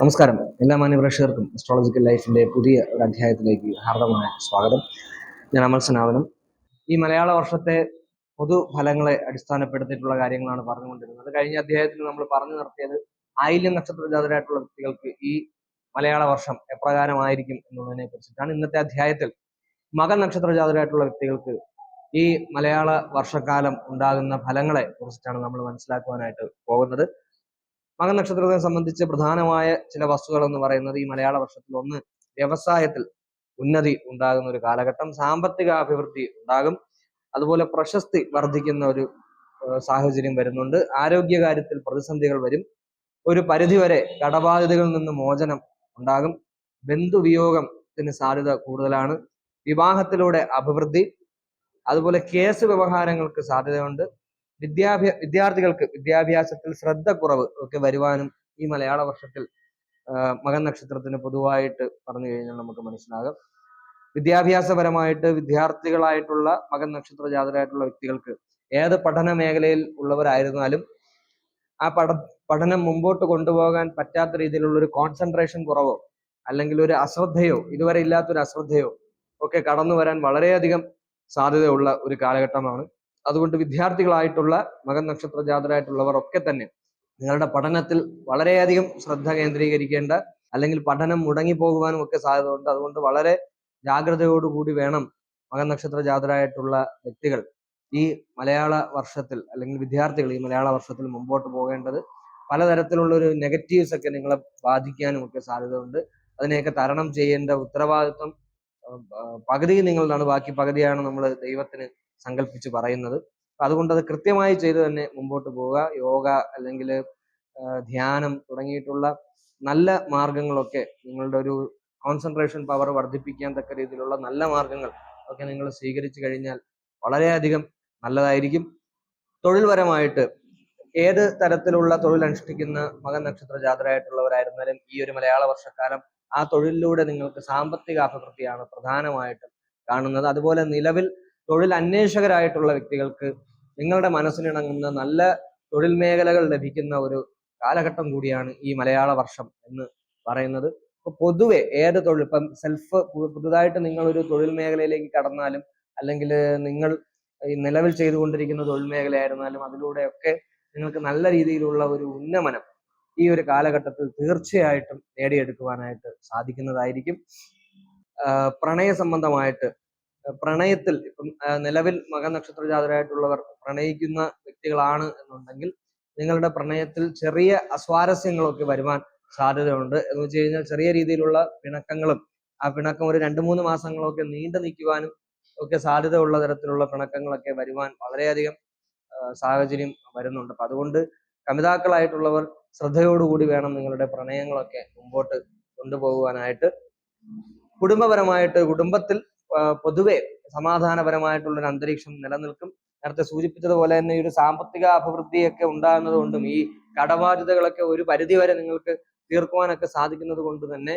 നമസ്കാരം. എല്ലാ മാന്യപ്രേക്ഷകർക്കും അസ്ട്രോളജിക്കൽ ലൈഫിന്റെ പുതിയ ഒരു അധ്യായത്തിലേക്ക് ഹാർദമായ സ്വാഗതം. ഞാൻ അമൽ സനാതനം. ഈ മലയാള വർഷത്തെ പൊതുഫലങ്ങളെ അടിസ്ഥാനപ്പെടുത്തിയിട്ടുള്ള കാര്യങ്ങളാണ് പറഞ്ഞുകൊണ്ടിരുന്നത്. കഴിഞ്ഞ അധ്യായത്തിൽ നമ്മൾ പറഞ്ഞു നിർത്തിയത് ആയില്യം നക്ഷത്ര ജാതരായിട്ടുള്ള വ്യക്തികൾക്ക് ഈ മലയാള വർഷം എപ്രകാരമായിരിക്കും എന്നുള്ളതിനെ കുറിച്ചിട്ടാണ്. ഇന്നത്തെ അധ്യായത്തിൽ മകൻ നക്ഷത്ര ജാതരായിട്ടുള്ള വ്യക്തികൾക്ക് ഈ മലയാള വർഷക്കാലം ഉണ്ടാകുന്ന ഫലങ്ങളെ കുറിച്ചിട്ടാണ് നമ്മൾ മനസ്സിലാക്കുവാനായിട്ട് പോകുന്നത്. മകൻ നക്ഷത്രത്തെ സംബന്ധിച്ച് പ്രധാനമായ ചില വസ്തുക്കൾ എന്ന് പറയുന്നത് ഈ മലയാള വർഷത്തിൽ ഒന്ന് വ്യവസായത്തിൽ ഉന്നതി ഉണ്ടാകുന്ന ഒരു കാലഘട്ടം സാമ്പത്തിക അഭിവൃദ്ധി ഉണ്ടാകും. അതുപോലെ പ്രശസ്തി വർദ്ധിക്കുന്ന ഒരു സാഹചര്യം വരുന്നുണ്ട്. ആരോഗ്യകാര്യത്തിൽ പ്രതിസന്ധികൾ വരും. ഒരു പരിധിവരെ കടബാധിതകളിൽ നിന്ന് മോചനം ഉണ്ടാകും. ബന്ധുവിയോഗത്തിന് സാധ്യത കൂടുതലാണ്. വിവാഹത്തിലൂടെ അഭിവൃദ്ധി. അതുപോലെ കേസ് വ്യവഹാരങ്ങൾക്ക് സാധ്യതയുണ്ട്. വിദ്യാഭ്യാ വിദ്യാർത്ഥികൾക്ക് വിദ്യാഭ്യാസത്തിൽ ശ്രദ്ധ കുറവ് ഒക്കെ വരുവാനും ഈ മലയാള വർഷത്തിൽ മകൻ നക്ഷത്രത്തിന് പൊതുവായിട്ട് പറഞ്ഞു കഴിഞ്ഞാൽ നമുക്ക് മനസ്സിലാകും. വിദ്യാഭ്യാസപരമായിട്ട് വിദ്യാർത്ഥികളായിട്ടുള്ള മകൻ നക്ഷത്ര ജാതരായിട്ടുള്ള വ്യക്തികൾക്ക് ഏത് പഠന മേഖലയിൽ ഉള്ളവരായിരുന്നാലും ആ പഠ പഠനം മുമ്പോട്ട് കൊണ്ടുപോകാൻ പറ്റാത്ത രീതിയിലുള്ള ഒരു കോൺസെൻട്രേഷൻ കുറവോ അല്ലെങ്കിൽ ഒരു അശ്രദ്ധയോ ഇതുവരെ ഇല്ലാത്തൊരു അശ്രദ്ധയോ ഒക്കെ കടന്നു വരാൻ വളരെയധികം സാധ്യതയുള്ള ഒരു കാലഘട്ടമാണ്. അതുകൊണ്ട് വിദ്യാർത്ഥികളായിട്ടുള്ള മകൻ നക്ഷത്ര ജാതരായിട്ടുള്ളവർ ഒക്കെ തന്നെ നിങ്ങളുടെ പഠനത്തിൽ വളരെയധികം ശ്രദ്ധ കേന്ദ്രീകരിക്കേണ്ട അല്ലെങ്കിൽ പഠനം മുടങ്ങി മുടങ്ങിപ്പോകുവാനും ഒക്കെ സാധ്യത ഉണ്ട് അതുകൊണ്ട് വളരെ ജാഗ്രതയോടുകൂടി വേണം മകൻ നക്ഷത്ര ജാതരായിട്ടുള്ള വ്യക്തികൾ ഈ മലയാള വർഷത്തിൽ അല്ലെങ്കിൽ വിദ്യാർത്ഥികൾ ഈ മലയാള വർഷത്തിൽ മുമ്പോട്ട് പോകേണ്ടത്. പലതരത്തിലുള്ള ഒരു നെഗറ്റീവ്സ് ഒക്കെ നിങ്ങളെ ബാധിക്കാനും ഒക്കെ സാധ്യതയുണ്ട്. അതിനെയൊക്കെ തരണം ചെയ്യേണ്ട ഉത്തരവാദിത്വം പകുതി നിങ്ങളുടെയാണ് ബാക്കി പകുതിയാണ് നമ്മൾ ദൈവത്തിന് സങ്കല്പിച്ച് പറയുന്നത്. അതുകൊണ്ട് അത് കൃത്യമായി ചെയ്ത് തന്നെ മുമ്പോട്ട് പോവുക. യോഗ അല്ലെങ്കിൽ ധ്യാനം തുടങ്ങിയിട്ടുള്ള നല്ല മാർഗങ്ങളൊക്കെ നിങ്ങളുടെ ഒരു കോൺസെൻട്രേഷൻ പവർ വർദ്ധിപ്പിക്കാൻ തക്ക രീതിയിലുള്ള നല്ല മാർഗങ്ങൾ ഒക്കെ നിങ്ങൾ സ്വീകരിച്ചു കഴിഞ്ഞാൽ വളരെയധികം നല്ലതായിരിക്കും. തൊഴിൽപരമായിട്ട് ഏത് തരത്തിലുള്ള തൊഴിൽ അനുഷ്ഠിക്കുന്ന മകൻ നക്ഷത്ര ജാതരായിട്ടുള്ളവരായിരുന്നാലും ഈ ഒരു മലയാള വർഷക്കാലം ആ തൊഴിലിലൂടെ നിങ്ങൾക്ക് സാമ്പത്തിക അഭിവൃദ്ധിയാണ് പ്രധാനമായിട്ടും കാണുന്നത്. അതുപോലെ നിലവിൽ തൊഴിൽ അന്വേഷകരായിട്ടുള്ള വ്യക്തികൾക്ക് നിങ്ങളുടെ മനസ്സിനിണങ്ങുന്ന നല്ല തൊഴിൽ മേഖലകൾ ലഭിക്കുന്ന ഒരു കാലഘട്ടം കൂടിയാണ് ഈ മലയാള വർഷം എന്ന് പറയുന്നത്. ഇപ്പൊ പൊതുവെ ഏത് തൊഴിൽ ഇപ്പം സെൽഫ് പുതുതായിട്ട് നിങ്ങൾ ഒരു തൊഴിൽ മേഖലയിലേക്ക് കടന്നാലും അല്ലെങ്കിൽ നിങ്ങൾ നിലവിൽ ചെയ്തുകൊണ്ടിരിക്കുന്ന തൊഴിൽ മേഖലയായിരുന്നാലും അതിലൂടെയൊക്കെ നിങ്ങൾക്ക് നല്ല രീതിയിലുള്ള ഒരു ഉന്നമനം ഈ ഒരു കാലഘട്ടത്തിൽ തീർച്ചയായിട്ടും നേടിയെടുക്കുവാനായിട്ട് സാധിക്കുന്നതായിരിക്കും. പ്രണയ സംബന്ധമായിട്ട് പ്രണയത്തിൽ ഇപ്പം നിലവിൽ മകനക്ഷത്ര ജാതരായിട്ടുള്ളവർ പ്രണയിക്കുന്ന വ്യക്തികളാണ് എന്നുണ്ടെങ്കിൽ നിങ്ങളുടെ പ്രണയത്തിൽ ചെറിയ അസ്വാരസ്യങ്ങളൊക്കെ വരുവാൻ സാധ്യതയുണ്ട്. എന്ന് വെച്ച് കഴിഞ്ഞാൽ ചെറിയ രീതിയിലുള്ള പിണക്കങ്ങളും ആ പിണക്കം ഒരു രണ്ട് മൂന്ന് മാസങ്ങളൊക്കെ നീണ്ടു നിൽക്കുവാനും ഒക്കെ സാധ്യത ഉള്ള തരത്തിലുള്ള പിണക്കങ്ങളൊക്കെ വരുവാൻ വളരെയധികം സാഹചര്യം വരുന്നുണ്ട്. അപ്പൊ അതുകൊണ്ട് കമിതാക്കളായിട്ടുള്ളവർ ശ്രദ്ധയോടുകൂടി വേണം നിങ്ങളുടെ പ്രണയങ്ങളൊക്കെ മുമ്പോട്ട് കൊണ്ടുപോകുവാനായിട്ട്. കുടുംബപരമായിട്ട് കുടുംബത്തിൽ പൊതുവെ സമാധാനപരമായിട്ടുള്ള ഒരു അന്തരീക്ഷം നിലനിൽക്കും. നേരത്തെ സൂചിപ്പിച്ചതുപോലെ തന്നെ ഈ ഒരു സാമ്പത്തിക അഭിവൃദ്ധിയൊക്കെ ഉണ്ടാകുന്നത് കൊണ്ടും ഈ കടബാധ്യതകളൊക്കെ ഒരു പരിധി വരെ നിങ്ങൾക്ക് തീർക്കുവാനൊക്കെ സാധിക്കുന്നത് കൊണ്ട് തന്നെ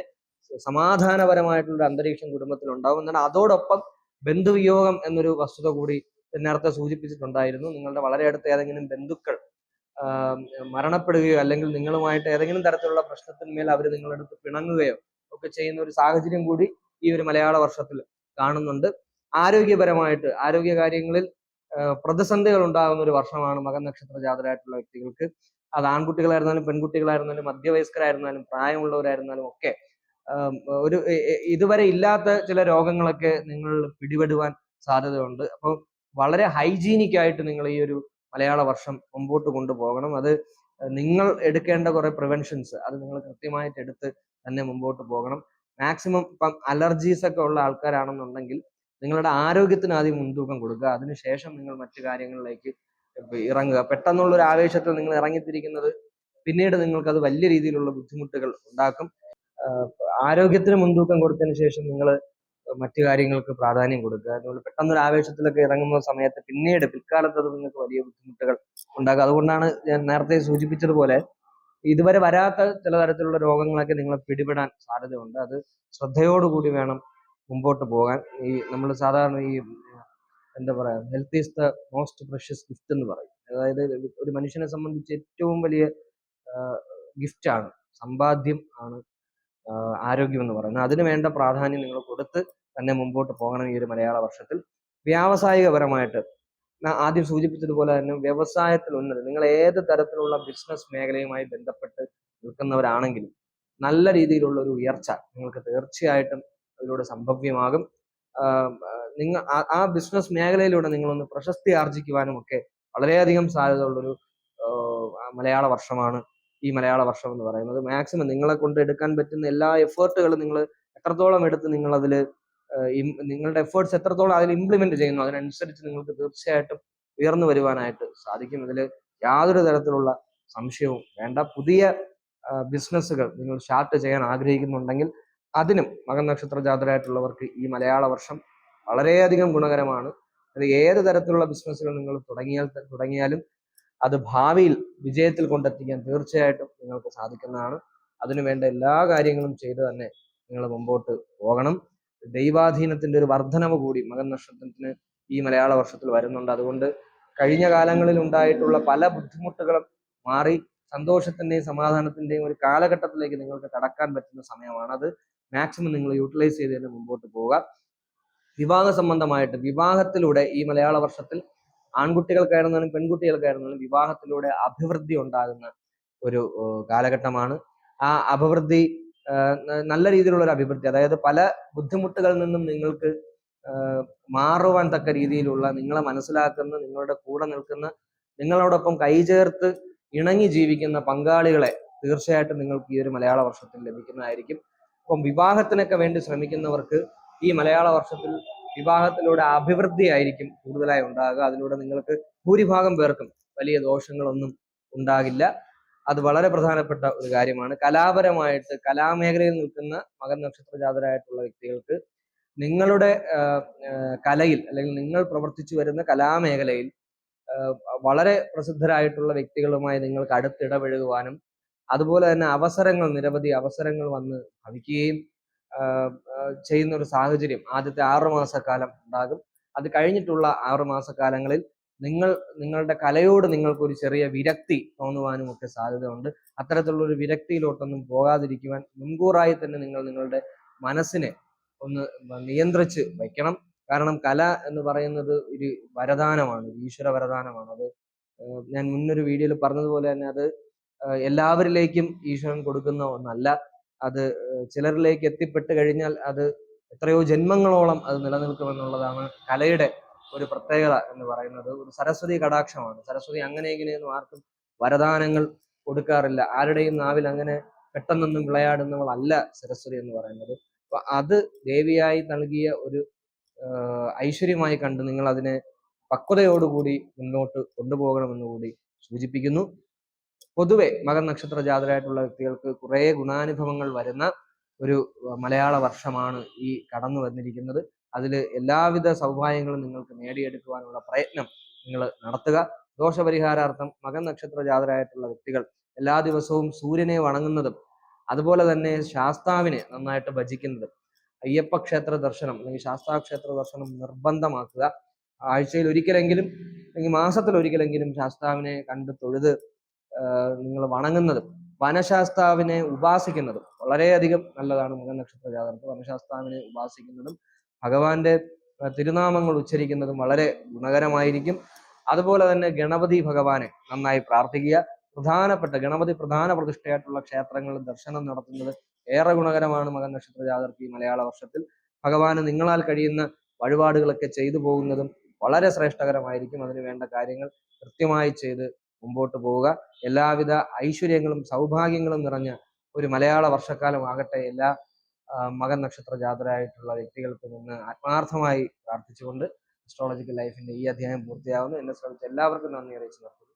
സമാധാനപരമായിട്ടുള്ള അന്തരീക്ഷം കുടുംബത്തിൽ ഉണ്ടാവും എന്നാൽ അതോടൊപ്പം ബന്ധുവിയോഗം എന്നൊരു വസ്തുത കൂടി നേരത്തെ സൂചിപ്പിച്ചിട്ടുണ്ടായിരുന്നു. നിങ്ങളുടെ വളരെ അടുത്ത ഏതെങ്കിലും ബന്ധുക്കൾ മരണപ്പെടുകയോ അല്ലെങ്കിൽ നിങ്ങളുമായിട്ട് ഏതെങ്കിലും തരത്തിലുള്ള പ്രശ്നത്തിന്മേൽ അവർ നിങ്ങളെടുത്ത് പിണങ്ങുകയോ ഒക്കെ ചെയ്യുന്ന ഒരു സാഹചര്യം കൂടി ഈ ഒരു മലയാള വർഷത്തിൽ കാണുന്നുണ്ട്. ആരോഗ്യപരമായിട്ട് ആരോഗ്യ കാര്യങ്ങളിൽ പ്രതിസന്ധികൾ ഉണ്ടാകുന്ന ഒരു വർഷമാണ് മകൻ നക്ഷത്ര ജാതരായിട്ടുള്ള വ്യക്തികൾക്ക്. അത് ആൺകുട്ടികളായിരുന്നാലും പെൺകുട്ടികളായിരുന്നാലും മധ്യവയസ്കരായിരുന്നാലും പ്രായമുള്ളവരായിരുന്നാലും ഒക്കെ ഒരു ഇതുവരെ ഇല്ലാത്ത ചില രോഗങ്ങളൊക്കെ നിങ്ങൾ പിടിപെടുവാൻ സാധ്യതയുണ്ട്. അപ്പോൾ വളരെ ഹൈജീനിക് ആയിട്ട് നിങ്ങൾ ഈ ഒരു മലയാള വർഷം മുമ്പോട്ട് കൊണ്ടുപോകണം. അത് നിങ്ങൾ എടുക്കേണ്ട കുറെ പ്രിവെൻഷൻസ് അത് നിങ്ങൾ കൃത്യമായിട്ട് എടുത്ത് തന്നെ മുമ്പോട്ട് പോകണം. മാക്സിമം ഇപ്പം അലർജീസ് ഒക്കെ ഉള്ള ആൾക്കാരാണെന്നുണ്ടെങ്കിൽ നിങ്ങളുടെ ആരോഗ്യത്തിന് ആദ്യം മുൻതൂക്കം കൊടുക്കുക. അതിനുശേഷം നിങ്ങൾ മറ്റു കാര്യങ്ങളിലേക്ക് ഇറങ്ങുക. പെട്ടെന്നുള്ള ഒരു ആവേശത്തിൽ നിങ്ങൾ ഇറങ്ങിത്തിരിക്കുന്നത് പിന്നീട് നിങ്ങൾക്ക് അത് വലിയ രീതിയിലുള്ള ബുദ്ധിമുട്ടുകൾ ഉണ്ടാക്കും. ആരോഗ്യത്തിന് മുൻതൂക്കം കൊടുത്തതിന് ശേഷം നിങ്ങൾ മറ്റു കാര്യങ്ങൾക്ക് പ്രാധാന്യം കൊടുക്കുക. അതുപോലെ പെട്ടെന്നൊരു ആവേശത്തിലൊക്കെ ഇറങ്ങുന്ന സമയത്ത് പിന്നീട് പിൽക്കാലത്ത് അത് നിങ്ങൾക്ക് വലിയ ബുദ്ധിമുട്ടുകൾ ഉണ്ടാക്കുക അതുകൊണ്ടാണ് ഞാൻ നേരത്തെ സൂചിപ്പിച്ചതുപോലെ ഇതുവരെ വരാത്ത ചില തരത്തിലുള്ള രോഗങ്ങളൊക്കെ നിങ്ങളെ പിടിപെടാൻ സാധ്യതയുണ്ട്. അത് ശ്രദ്ധയോടുകൂടി വേണം മുമ്പോട്ട് പോകാൻ. ഈ നമ്മൾ സാധാരണ ഈ എന്താ പറയാ health is the most precious gift എന്ന് പറയും. അതായത് ഒരു മനുഷ്യനെ സംബന്ധിച്ച് ഏറ്റവും വലിയ ഗിഫ്റ്റാണ് സമ്പാദ്യം ആണ് ആരോഗ്യം എന്ന് പറയുന്നത്. അതിന് വേണ്ട പ്രാധാന്യം നിങ്ങൾ കൊടുത്ത് തന്നെ മുമ്പോട്ട് പോകണം ഈ ഒരു മലയാള വർഷത്തിൽ. വ്യാവസായികപരമായിട്ട് ആദ്യം സൂചിപ്പിച്ചതുപോലെ തന്നെ വ്യവസായത്തിൽ ഉന്നതി നിങ്ങൾ ഏത് തരത്തിലുള്ള ബിസിനസ് മേഖലയുമായി ബന്ധപ്പെട്ട് നിൽക്കുന്നവരാണെങ്കിലും നല്ല രീതിയിലുള്ള ഒരു ഉയർച്ച നിങ്ങൾക്ക് തീർച്ചയായിട്ടും അതിലൂടെ സംഭവ്യമാകും. നിങ്ങൾ ആ- ബിസിനസ് മേഖലയിലൂടെ നിങ്ങളൊന്ന് പ്രശസ്തി ആർജിക്കുവാനും ഒക്കെ വളരെയധികം സാധ്യതയുള്ളൊരു മലയാള വർഷമാണ് ഈ മലയാള വർഷം എന്ന് പറയുന്നത്. മാക്സിമം നിങ്ങളെ കൊണ്ട് എടുക്കാൻ പറ്റുന്ന എല്ലാ എഫേർട്ടുകളും നിങ്ങൾ എത്രത്തോളം എടുത്ത് നിങ്ങൾ അതിൽ നിങ്ങളുടെ എഫേർട്സ് എത്രത്തോളം അതിൽ ഇംപ്ലിമെന്റ് ചെയ്യുന്നു അതിനനുസരിച്ച് നിങ്ങൾക്ക് തീർച്ചയായിട്ടും ഉയർന്നു വരുവാനായിട്ട് സാധിക്കും. അതിൽ യാതൊരു തരത്തിലുള്ള സംശയവും വേണ്ട. പുതിയ ബിസിനസ്സുകൾ നിങ്ങൾ സ്റ്റാർട്ട് ചെയ്യാൻ ആഗ്രഹിക്കുന്നുണ്ടെങ്കിൽ അതിനും മകൻ നക്ഷത്ര ജാതരായിട്ടുള്ളവർക്ക് ഈ മലയാള വർഷം വളരെയധികം ഗുണകരമാണ്. അത് ഏത് തരത്തിലുള്ള ബിസിനസ്സുകൾ നിങ്ങൾ തുടങ്ങിയാൽ തുടങ്ങിയാലും അത് ഭാവിയിൽ വിജയത്തിൽ കൊണ്ടെത്തിക്കാൻ തീർച്ചയായിട്ടും നിങ്ങൾക്ക് സാധിക്കുന്നതാണ്. അതിനു വേണ്ട എല്ലാ കാര്യങ്ങളും ചെയ്ത് തന്നെ നിങ്ങൾ മുമ്പോട്ട് പോകണം. ദൈവാധീനത്തിന്റെ ഒരു വർധനവ് കൂടി മകൻ നക്ഷത്രത്തിന് ഈ മലയാള വർഷത്തിൽ വരുന്നുണ്ട്. അതുകൊണ്ട് കഴിഞ്ഞ കാലങ്ങളിൽ ഉണ്ടായിട്ടുള്ള പല ബുദ്ധിമുട്ടുകളും മാറി സന്തോഷത്തിന്റെയും സമാധാനത്തിന്റെയും ഒരു കാലഘട്ടത്തിലേക്ക് നിങ്ങൾക്ക് കടക്കാൻ പറ്റുന്ന സമയമാണ് അത്. മാക്സിമം നിങ്ങൾ യൂട്ടിലൈസ് ചെയ്ത് തന്നെ മുമ്പോട്ട് പോവുക. വിവാഹ സംബന്ധമായിട്ട് വിവാഹത്തിലൂടെ ഈ മലയാള വർഷത്തിൽ ആൺകുട്ടികൾക്കായിരുന്നാലും പെൺകുട്ടികൾക്കായിരുന്നാലും വിവാഹത്തിലൂടെ അഭിവൃദ്ധി ഉണ്ടാകുന്ന ഒരു കാലഘട്ടമാണ്. ആ അഭിവൃദ്ധി നല്ല രീതിയിലുള്ള ഒരു അഭിവൃദ്ധി. അതായത് പല ബുദ്ധിമുട്ടുകളിൽ നിന്നും നിങ്ങൾക്ക് മാറുവാൻ തക്ക രീതിയിലുള്ള നിങ്ങളെ മനസ്സിലാക്കുന്ന നിങ്ങളുടെ കൂടെ നിൽക്കുന്ന നിങ്ങളോടൊപ്പം കൈചേർത്ത് ഇണങ്ങി ജീവിക്കുന്ന പങ്കാളികളെ തീർച്ചയായിട്ടും നിങ്ങൾക്ക് ഈ ഒരു മലയാള വർഷത്തിൽ ലഭിക്കുന്നതായിരിക്കും. അപ്പം വിവാഹത്തിനൊക്കെ വേണ്ടി ശ്രമിക്കുന്നവർക്ക് ഈ മലയാള വർഷത്തിൽ വിവാഹത്തിലൂടെ അഭിവൃദ്ധി ആയിരിക്കും കൂടുതലായി ഉണ്ടാകുക. അതിലൂടെ നിങ്ങൾക്ക് ഭൂരിഭാഗം പേർക്കും വലിയ ദോഷങ്ങളൊന്നും ഉണ്ടാകില്ല. അത് വളരെ പ്രധാനപ്പെട്ട ഒരു കാര്യമാണ്. കലാപരമായിട്ട് കലാമേഖലയിൽ നിൽക്കുന്ന മകൻ നക്ഷത്ര ജാതരായിട്ടുള്ള വ്യക്തികൾക്ക് നിങ്ങളുടെ കലയിൽ അല്ലെങ്കിൽ നിങ്ങൾ പ്രവർത്തിച്ചു വരുന്ന കലാമേഖലയിൽ വളരെ പ്രസിദ്ധരായിട്ടുള്ള വ്യക്തികളുമായി നിങ്ങൾക്ക് അടുത്തിടപഴകുവാനും അതുപോലെ തന്നെ അവസരങ്ങൾ നിരവധി അവസരങ്ങൾ വന്ന് ഭവിക്കുകയും ചെയ്യുന്ന ഒരു സാഹചര്യം ആദ്യത്തെ ആറു മാസക്കാലം ഉണ്ടാകും. അത് കഴിഞ്ഞിട്ടുള്ള ആറു മാസക്കാലങ്ങളിൽ നിങ്ങൾ നിങ്ങളുടെ കലയോട് നിങ്ങൾക്കൊരു ചെറിയ വിരക്തി തോന്നുവാനും ഒക്കെ സാധ്യതയുണ്ട്. അത്തരത്തിലുള്ളൊരു വിരക്തിയിലോട്ടൊന്നും പോകാതിരിക്കുവാൻ മുൻകൂറായി തന്നെ നിങ്ങൾ നിങ്ങളുടെ മനസ്സിനെ ഒന്ന് നിയന്ത്രിച്ച് വയ്ക്കണം. കാരണം കല എന്ന് പറയുന്നത് ഒരു വരദാനമാണ് ഈശ്വര വരദാനമാണ്. അത് ഞാൻ മുന്നൊരു വീഡിയോയിൽ പറഞ്ഞതുപോലെ തന്നെ അത് എല്ലാവരിലേക്കും ഈശ്വരൻ കൊടുക്കുന്ന ഒന്നല്ല. അത് ചിലരിലേക്ക് എത്തിപ്പെട്ട് കഴിഞ്ഞാൽ അത് എത്രയോ ജന്മങ്ങളോളം അത് നിലനിൽക്കുമെന്നുള്ളതാണ് കലയുടെ ഒരു പ്രത്യേകത എന്ന് പറയുന്നത് ഒരു സരസ്വതി കടാക്ഷമാണ്. സരസ്വതി അങ്ങനെ ഇങ്ങനെയൊന്നും ആർക്കും വരദാനങ്ങൾ കൊടുക്കാറില്ല. ആരുടെയും നാവിൽ അങ്ങനെ പെട്ടെന്നൊന്നും വിളയാടുന്നവളല്ല സരസ്വതി എന്ന് പറയുന്നത്. അപ്പൊ അത് ദേവിയായി നൽകിയ ഒരു ഐശ്വര്യമായി കണ്ട് നിങ്ങൾ അതിനെ പക്വതയോടുകൂടി മുന്നോട്ട് കൊണ്ടുപോകണമെന്ന് കൂടി സൂചിപ്പിക്കുന്നു. പൊതുവെ മകൻ നക്ഷത്ര ജാതരായിട്ടുള്ള വ്യക്തികൾക്ക് കുറേ ഗുണാനുഭവങ്ങൾ വരുന്ന ഒരു മലയാള വർഷമാണ് ഈ കടന്നു വന്നിരിക്കുന്നത് അതിൽ എല്ലാവിധ സൗഭാഗ്യങ്ങളും നിങ്ങൾക്ക് നേടിയെടുക്കുവാനുള്ള പ്രയത്നം നിങ്ങൾ നടത്തുക. ദോഷപരിഹാരാർത്ഥം മകൻ നക്ഷത്ര ജാതരായിട്ടുള്ള വ്യക്തികൾ എല്ലാ ദിവസവും സൂര്യനെ വണങ്ങുന്നതും അതുപോലെ തന്നെ ശാസ്താവിനെ നന്നായിട്ട് ഭജിക്കുന്നതും അയ്യപ്പ ക്ഷേത്ര ദർശനം അല്ലെങ്കിൽ ശാസ്താ ക്ഷേത്ര ദർശനം നിർബന്ധമാക്കുക. ആഴ്ചയിൽ ഒരിക്കലെങ്കിലും അല്ലെങ്കിൽ മാസത്തിൽ ഒരിക്കലെങ്കിലും ശാസ്താവിനെ കണ്ട് തൊഴുത് നിങ്ങൾ വണങ്ങുന്നതും വനശാസ്താവിനെ ഉപാസിക്കുന്നതും വളരെയധികം നല്ലതാണ് മകൻ നക്ഷത്ര ജാതകർക്ക്. വനശാസ്താവിനെ ഉപാസിക്കുന്നതും ഭഗവാന്റെ തിരുനാമങ്ങൾ ഉച്ചരിക്കുന്നതും വളരെ ഗുണകരമായിരിക്കും. അതുപോലെ തന്നെ ഗണപതി ഭഗവാനെ നന്നായി പ്രാർത്ഥിക്കുക. പ്രധാനപ്പെട്ട ഗണപതി പ്രധാന പ്രതിഷ്ഠയായിട്ടുള്ള ക്ഷേത്രങ്ങളിൽ ദർശനം നടത്തുന്നത് ഏറെ ഗുണകരമാണ് മകൻ നക്ഷത്ര ജാതർക്ക് മലയാള വർഷത്തിൽ. ഭഗവാന് നിങ്ങളാൽ കഴിയുന്ന വഴിപാടുകളൊക്കെ ചെയ്തു പോകുന്നതും വളരെ ശ്രേഷ്ഠകരമായിരിക്കും. അതിന് വേണ്ട കാര്യങ്ങൾ കൃത്യമായി ചെയ്ത് മുമ്പോട്ട് പോവുക. എല്ലാവിധ ഐശ്വര്യങ്ങളും സൗഭാഗ്യങ്ങളും നിറഞ്ഞ ഒരു മലയാള വർഷക്കാലം ആകട്ടെ എല്ലാ മകൻ നക്ഷത്ര ജാതരായിട്ടുള്ള വ്യക്തികൾക്ക് നിന്ന് ആത്മാർത്ഥമായി പ്രാർത്ഥിച്ചുകൊണ്ട് അസ്ട്രോളജിക്കൽ ലൈഫിന്റെ ഈ അധ്യായം പൂർത്തിയാവുന്നു. എന്നെ ശ്രമിച്ച എല്ലാവർക്കും നന്ദി അറിയിച്ചു. നിർത്തുന്നു